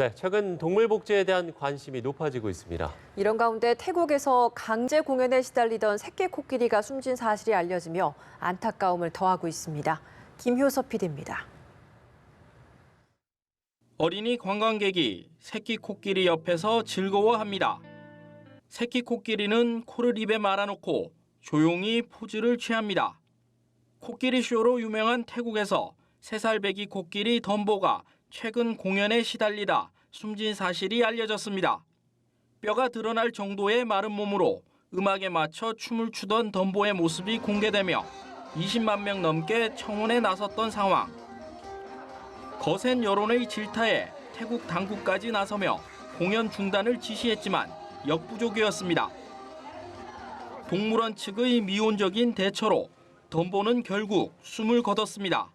네, 최근 동물 복지에 대한 관심이 높아지고 있습니다. 이런 가운데 태국에서 강제 공연에 시달리던 새끼 코끼리가 숨진 사실이 알려지며 안타까움을 더하고 있습니다. 김효섭 PD입니다. 어린이 관광객이 새끼 코끼리 옆에서 즐거워합니다. 새끼 코끼리는 코를 입에 말아놓고 조용히 포즈를 취합니다. 코끼리 쇼로 유명한 태국에서 세살 배기 코끼리 덤보가 최근 공연에 시달리다 숨진 사실이 알려졌습니다. 뼈가 드러날 정도의 마른 몸으로 음악에 맞춰 춤을 추던 덤보의 모습이 공개되며 20만 명 넘게 청원에 나섰던 상황. 거센 여론의 질타에 태국 당국까지 나서며 공연 중단을 지시했지만 역부족이었습니다. 동물원 측의 미온적인 대처로 덤보는 결국 숨을 거뒀습니다.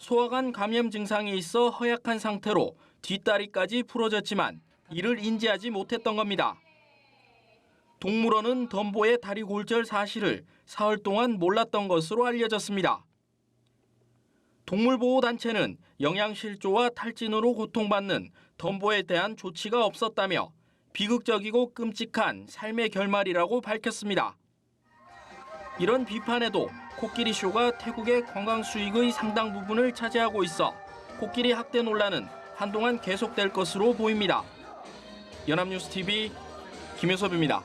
소화관 감염 증상이 있어 허약한 상태로 뒷다리까지 부러졌지만 이를 인지하지 못했던 겁니다. 동물원은 덤보의 다리 골절 사실을 사흘 동안 몰랐던 것으로 알려졌습니다. 동물보호단체는 영양실조와 탈진으로 고통받는 덤보에 대한 조치가 없었다며 비극적이고 끔찍한 삶의 결말이라고 밝혔습니다. 이런 비판에도 코끼리 쇼가 태국의 관광 수익의 상당 부분을 차지하고 있어 코끼리 학대 논란은 한동안 계속될 것으로 보입니다. 연합뉴스 TV 김효섭입니다.